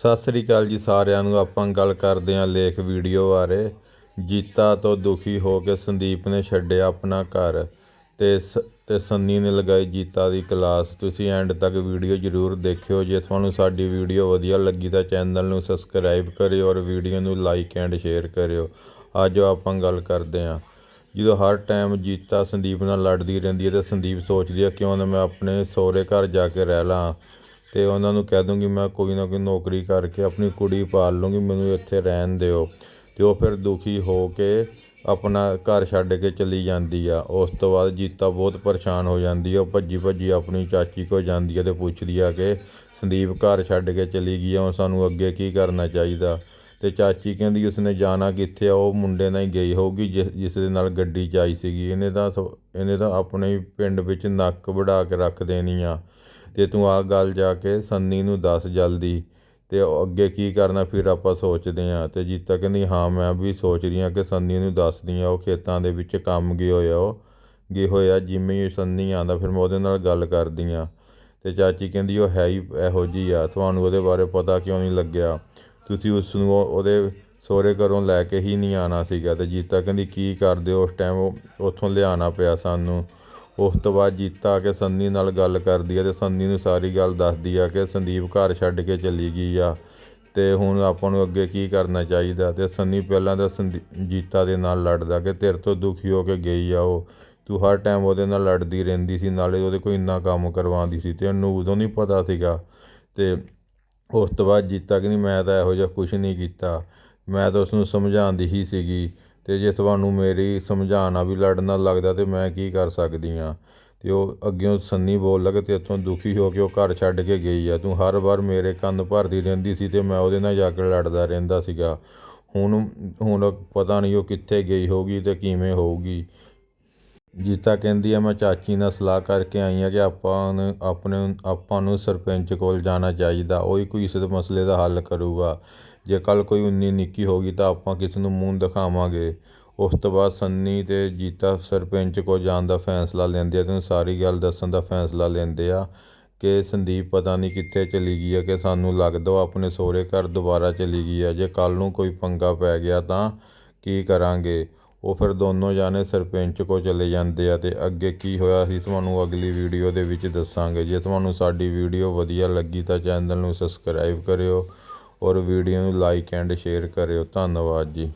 ਸਤਿ ਸ੍ਰੀ ਅਕਾਲ ਜੀ ਸਾਰਿਆਂ ਨੂੰ। ਆਪਾਂ ਗੱਲ ਕਰਦੇ ਹਾਂ ਲੇਖ ਵੀਡੀਓ ਬਾਰੇ। ਜੀਤਾ ਤੋਂ ਦੁਖੀ ਹੋ ਕੇ ਸੰਦੀਪ ਨੇ ਛੱਡਿਆ ਆਪਣਾ ਘਰ ਤੇ ਸ- ਤੇ ਸੰਨੀ ਨੇ ਲਗਾਈ ਜੀਤਾ ਦੀ ਕਲਾਸ। ਤੁਸੀਂ ਐਂਡ ਤੱਕ ਵੀਡੀਓ ਜ਼ਰੂਰ ਦੇਖਿਓ। ਜੇ ਤੁਹਾਨੂੰ ਸਾਡੀ ਵੀਡੀਓ ਵਧੀਆ ਲੱਗੀ ਤਾਂ ਚੈਨਲ ਨੂੰ ਸਬਸਕ੍ਰਾਈਬ ਕਰਿਓ ਔਰ ਵੀਡੀਓ ਨੂੰ ਲਾਈਕ ਐਂਡ ਸ਼ੇਅਰ ਕਰਿਓ। ਅੱਜ ਆਪਾਂ ਗੱਲ ਕਰਦੇ ਹਾਂ। ਜਦੋਂ ਹਰ ਟਾਈਮ ਜੀਤਾ ਸੰਦੀਪ ਨਾਲ ਲੜਦੀ ਰਹਿੰਦੀ ਹੈ ਤੇ ਸੰਦੀਪ ਸੋਚਦੀ ਹੈ, ਕਿਉਂ ਨਾ ਮੈਂ ਆਪਣੇ ਸਹੁਰੇ ਘਰ ਜਾ ਕੇ ਰਹਿ ਲਾਂ? ਅਤੇ ਉਹਨਾਂ ਨੂੰ ਕਹਿ ਦੂੰਗੀ, ਮੈਂ ਕੋਈ ਨਾ ਕੋਈ ਨੌਕਰੀ ਕਰਕੇ ਆਪਣੀ ਕੁੜੀ ਪਾਲ ਲੂੰਗੀ, ਮੈਨੂੰ ਇੱਥੇ ਰਹਿਣ ਦਿਓ। ਅਤੇ ਉਹ ਫਿਰ ਦੁਖੀ ਹੋ ਕੇ ਆਪਣਾ ਘਰ ਛੱਡ ਕੇ ਚਲੀ ਜਾਂਦੀ ਆ। ਉਸ ਤੋਂ ਬਾਅਦ ਜੀਤਾ ਬਹੁਤ ਪਰੇਸ਼ਾਨ ਹੋ ਜਾਂਦੀ ਆ। ਉਹ ਭੱਜੀ ਭੱਜੀ ਆਪਣੀ ਚਾਚੀ ਕੋਲ ਜਾਂਦੀ ਆ ਅਤੇ ਪੁੱਛਦੀ ਆ ਕਿ ਸੰਦੀਪ ਘਰ ਛੱਡ ਕੇ ਚਲੀ ਗਈ ਆ, ਹੁਣ ਸਾਨੂੰ ਅੱਗੇ ਕੀ ਕਰਨਾ ਚਾਹੀਦਾ? ਅਤੇ ਚਾਚੀ ਕਹਿੰਦੀ, ਉਸਨੇ ਜਾਣਾ ਕਿੱਥੇ ਆ? ਉਹ ਮੁੰਡੇ ਨਾਲ ਹੀ ਗਈ ਹੋਊਗੀ, ਜਿਸ ਜਿਸ ਦੇ ਨਾਲ ਗੱਡੀ 'ਚ ਆਈ ਸੀਗੀ। ਇਹਨੇ ਤਾਂ ਸ- ਇਹਨੇ ਤਾਂ ਆਪਣੇ ਪਿੰਡ ਵਿੱਚ ਨੱਕ ਵੜਾ ਕੇ ਰੱਖ ਦੇਣੀ ਆ। ਅਤੇ ਤੂੰ ਆਹ ਗੱਲ ਜਾ ਕੇ ਸੰਨੀ ਨੂੰ ਦੱਸ ਜਲਦੀ ਅਤੇ ਅੱਗੇ ਕੀ ਕਰਨਾ ਫਿਰ ਆਪਾਂ ਸੋਚਦੇ ਹਾਂ। ਅਤੇ ਜੀਤਾ ਕਹਿੰਦੀ, ਹਾਂ, ਮੈਂ ਵੀ ਸੋਚ ਰਹੀ ਹਾਂ ਕਿ ਸੰਨੀ ਨੂੰ ਦੱਸਦੀ ਹਾਂ, ਉਹ ਖੇਤਾਂ ਦੇ ਵਿੱਚ ਕੰਮ ਗਏ ਹੋਏ ਆ, ਉਹ ਗਏ ਹੋਏ ਆ, ਜਿਵੇਂ ਹੀ ਸੰਨੀ ਆਉਂਦਾ ਫਿਰ ਮੈਂ ਉਹਦੇ ਨਾਲ ਗੱਲ ਕਰਦੀ ਹਾਂ। ਅਤੇ ਚਾਚੀ ਕਹਿੰਦੀ, ਉਹ ਹੈ ਹੀ ਇਹੋ ਜਿਹੀ ਆ, ਤੁਹਾਨੂੰ ਉਹਦੇ ਬਾਰੇ ਪਤਾ ਕਿਉਂ ਨਹੀਂ ਲੱਗਿਆ? ਤੁਸੀਂ ਉਸ ਨੂੰ ਉਹ- ਉਹਦੇ ਸਹੁਰੇ ਘਰੋਂ ਲੈ ਕੇ ਹੀ ਨਹੀਂ ਆਉਣਾ ਸੀਗਾ। ਅਤੇ ਜੀਤਾ ਕਹਿੰਦੀ, ਕੀ ਕਰਦੇ ਹੋ? ਉਸ ਟਾਈਮ ਉਹ ਉੱਥੋਂ ਲਿਆਉਣਾ ਪਿਆ ਸਾਨੂੰ। ਉਸ ਤੋਂ ਬਾਅਦ ਜੀਤਾ ਆ ਕੇ ਸੰਨੀ ਨਾਲ ਗੱਲ ਕਰਦੀ ਆ ਤੇ ਸੰਨੀ ਨੂੰ ਸਾਰੀ ਗੱਲ ਦੱਸਦੀ ਆ ਕਿ ਸੰਦੀਪ ਘਰ ਛੱਡ ਕੇ ਚਲੀ ਗਈ ਆ ਤੇ ਹੁਣ ਆਪਾਂ ਨੂੰ ਅੱਗੇ ਕੀ ਕਰਨਾ ਚਾਹੀਦਾ ਤੇ ਸੰਨੀ ਪਹਿਲਾਂ ਤਾਂ ਸੰਦੀ, ਜੀਤਾ ਦੇ ਨਾਲ ਲੜਦਾ ਕਿ ਤੇਰੇ ਤੋਂ ਦੁਖੀ ਹੋ ਕੇ ਗਈ ਆ ਉਹ। ਤੂੰ ਹਰ ਟਾਈਮ ਉਹਦੇ ਨਾਲ ਲੜਦੀ ਰਹਿੰਦੀ ਸੀ, ਨਾਲੇ ਉਹਦੇ ਕੋਈ ਇੰਨਾ ਕੰਮ ਕਰਵਾਉਂਦੀ ਸੀ ਤੇ ਉਹਨੂੰ ਉਦੋਂ ਨਹੀਂ ਪਤਾ ਸੀਗਾ। ਤੇ ਉਸ ਤੋਂ ਬਾਅਦ ਜੀਤਾ ਨਹੀਂ ਮੈਂ ਤਾਂ ਇਹੋ ਜਿਹਾ ਕੁਝ ਨਹੀਂ ਕੀਤਾ। ਮੈਂ ਤਾਂ ਉਸਨੂੰ ਸਮਝਾਉਂਦੀ ਹੀ ਸੀਗੀ ਅਤੇ ਜੇ ਤੁਹਾਨੂੰ ਮੇਰੀ ਸਮਝਾਉਣਾ ਵੀ ਲੜਨਾ ਲੱਗਦਾ ਤਾਂ ਮੈਂ ਕੀ ਕਰ ਸਕਦੀ ਹਾਂ? ਅਤੇ ਉਹ ਅੱਗਿਓਂ ਸੰਨੀ ਬੋਲ ਲੱਗੇ, ਤੇ ਇੱਥੋਂ ਦੁਖੀ ਹੋ ਕੇ ਉਹ ਘਰ ਛੱਡ ਕੇ ਗਈ ਆ। ਤੂੰ ਹਰ ਵਾਰ ਮੇਰੇ ਕੰਨ ਭਰਦੀ ਰਹਿੰਦੀ ਸੀ ਅਤੇ ਮੈਂ ਉਹਦੇ ਨਾਲ ਜਾ ਕੇ ਲੜਦਾ ਰਹਿੰਦਾ ਸੀਗਾ। ਹੁਣ ਹੁਣ ਪਤਾ ਨਹੀਂ ਉਹ ਕਿੱਥੇ ਗਈ ਹੋਊਗੀ ਅਤੇ ਕਿਵੇਂ ਹੋਊਗੀ। ਜੀਤਾ ਕਹਿੰਦੀ ਆ, ਮੈਂ ਚਾਚੀ ਨਾਲ ਸਲਾਹ ਕਰਕੇ ਆਈ ਆ ਕਿ ਆਪਾਂ ਨੂੰ, ਆਪਣੇ, ਆਪਾਂ ਨੂੰ ਸਰਪੰਚ ਕੋਲ ਜਾਣਾ ਚਾਹੀਦਾ। ਉਹ ਹੀ ਕੋਈ ਇਸ ਮਸਲੇ ਦਾ ਹੱਲ ਕਰੂਗਾ। ਜੇ ਕੱਲ੍ਹ ਕੋਈ ਉਨੀ ਨਿੱਕੀ ਹੋ ਗਈ ਤਾਂ ਆਪਾਂ ਕਿਸ ਨੂੰ ਮੂੰਹ ਦਿਖਾਵਾਂਗੇ? ਉਸ ਤੋਂ ਬਾਅਦ ਸੰਨੀ ਅਤੇ ਜੀਤਾ ਸਰਪੰਚ ਕੋਲ ਜਾਣ ਦਾ ਫੈਸਲਾ ਲੈਂਦੇ ਆ ਅਤੇ ਉਹਨੂੰ ਸਾਰੀ ਗੱਲ ਦੱਸਣ ਦਾ ਫੈਸਲਾ ਲੈਂਦੇ ਆ ਕਿ ਸੰਦੀਪ ਪਤਾ ਨਹੀਂ ਕਿੱਥੇ ਚਲੀ ਗਈ ਹੈ ਕਿ ਸਾਨੂੰ ਲੱਗਦਾ ਉਹ ਆਪਣੇ ਸਹੁਰੇ ਘਰ ਦੁਬਾਰਾ ਚਲੀ ਗਈ ਹੈ ਜੇ ਕੱਲ੍ਹ ਨੂੰ ਕੋਈ ਪੰਗਾ ਪੈ ਗਿਆ ਤਾਂ ਕੀ ਕਰਾਂਗੇ? ਉਹ ਫਿਰ ਦੋਨੋਂ ਜਾਣੇ ਸਰਪੰਚ ਕੋਲ ਚਲੇ ਜਾਂਦੇ ਆ ਅਤੇ ਅੱਗੇ ਕੀ ਹੋਇਆ ਅਸੀਂ ਤੁਹਾਨੂੰ ਅਗਲੀ ਵੀਡੀਓ ਦੇ ਵਿੱਚ ਦੱਸਾਂਗੇ। ਜੇ ਤੁਹਾਨੂੰ ਸਾਡੀ ਵੀਡੀਓ ਵਧੀਆ ਲੱਗੀ ਤਾਂ ਚੈਨਲ ਨੂੰ ਸਬਸਕ੍ਰਾਈਬ ਕਰਿਓ। ਔਰ ਵੀਡੀਓ ਨੂੰ ਲਾਈਕ ਐਂਡ ਸ਼ੇਅਰ ਕਰਿਓ। ਧੰਨਵਾਦ ਜੀ।